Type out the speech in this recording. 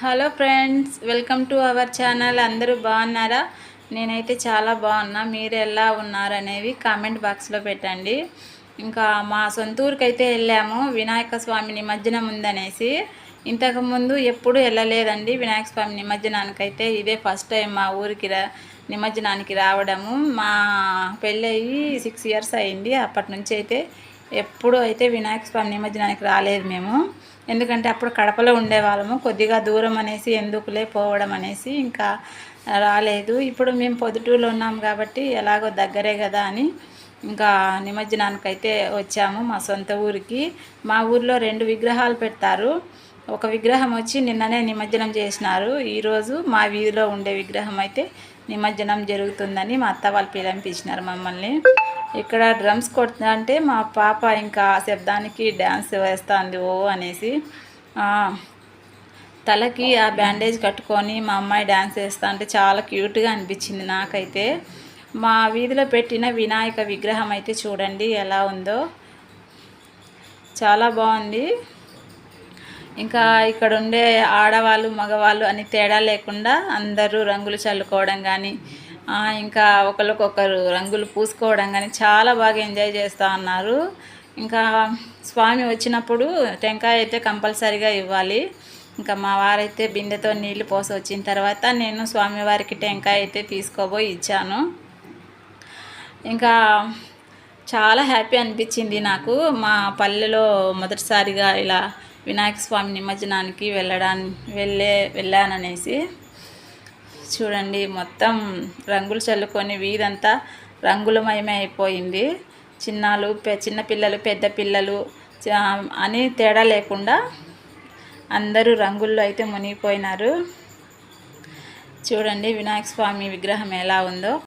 Hello friends welcome to our channel. అందరూ బాగున్నారా? నేనైతే చాలా బాగున్నా. మీరు ఎలా ఉన్నారనేవి కామెంట్ బాక్స్లో పెట్టండి. ఇంకా మా సొంత ఊరికైతే వెళ్ళాము. వినాయక స్వామి నిమజ్జనం ఉందనేసి. ఇంతకుముందు ఎప్పుడు వెళ్ళలేదండి వినాయక స్వామి నిమజ్జనానికైతే. ఇదే ఫస్ట్ టైం మా ఊరికి రా నిమజ్జనానికి రావడము. మా పెళ్ళయి సిక్స్ ఇయర్స్ అయింది అప్పటి నుంచి అయితే ఎప్పుడు అయితే వినాయక స్వామి నిమజ్జనానికి రాలేదు మేము. ఎందుకంటే అప్పుడు కడపలో ఉండేవాళ్ళము. కొద్దిగా దూరం అనేసి ఎందుకులే పోవడం అనేసి ఇంకా రాలేదు. ఇప్పుడు మేము పొద్దుటూరులో ఉన్నాం కాబట్టి ఎలాగో దగ్గరే కదా అని ఇంకా నిమజ్జనానికి అయితే వచ్చాము మా సొంత ఊరికి. మా ఊర్లో రెండు విగ్రహాలు పెడతారు. ఒక విగ్రహం వచ్చి నిన్ననే నిమజ్జనం చేసినారు. ఈరోజు మా వీధిలో ఉండే విగ్రహం అయితే నిమజ్జనం జరుగుతుందని మా అత్త వాళ్ళు పిలంపించినారు మమ్మల్ని. ఇక్కడ డ్రమ్స్ కొడుతున్నా అంటే మా పాప ఇంకా శబ్దానికి డ్యాన్స్ వేస్తుంది ఓ అనేసి తలకి ఆ బ్యాండేజ్ కట్టుకొని మా అమ్మాయి డ్యాన్స్ వేస్తా అంటే చాలా క్యూట్గా అనిపించింది నాకైతే. మా వీధిలో పెట్టిన వినాయక విగ్రహం అయితే చూడండి ఎలా ఉందో. చాలా బాగుంది. ఇంకా ఇక్కడ ఉండే ఆడవాళ్ళు మగవాళ్ళు అని తేడా లేకుండా అందరూ రంగులు చల్లుకోవడం కానీ ఇంకా ఒకరికొకరు రంగులు పూసుకోవడం కానీ చాలా బాగా ఎంజాయ్ చేస్తూ ఉన్నారు ఇంకా స్వామి వచ్చినప్పుడు టెంకాయ అయితే కంపల్సరీగా ఇవ్వాలి. ఇంకా మా వారైతే బిందెతో నీళ్ళు పోసి వచ్చిన తర్వాత నేను స్వామివారికి టెంకాయ అయితే తీసుకోబోయి ఇచ్చాను. ఇంకా చాలా హ్యాపీ అనిపించింది నాకు. మా పల్లెలో మొదటిసారిగా ఇలా వినాయక స్వామి నిమజ్జనానికి వెళ్ళడానికి వెళ్ళే వెళ్ళాననేసి. చూడండి మొత్తం రంగులు చల్లుకొని వీధంతా రంగులమయమే అయిపోయింది. చిన్నాలు చిన్నపిల్లలు చిన్న పిల్లలు పెద్ద పిల్లలు అని తేడా లేకుండా అందరూ రంగుల్లో అయితే మునిగిపోయినారు. చూడండి వినాయక స్వామి విగ్రహం ఎలా ఉందో.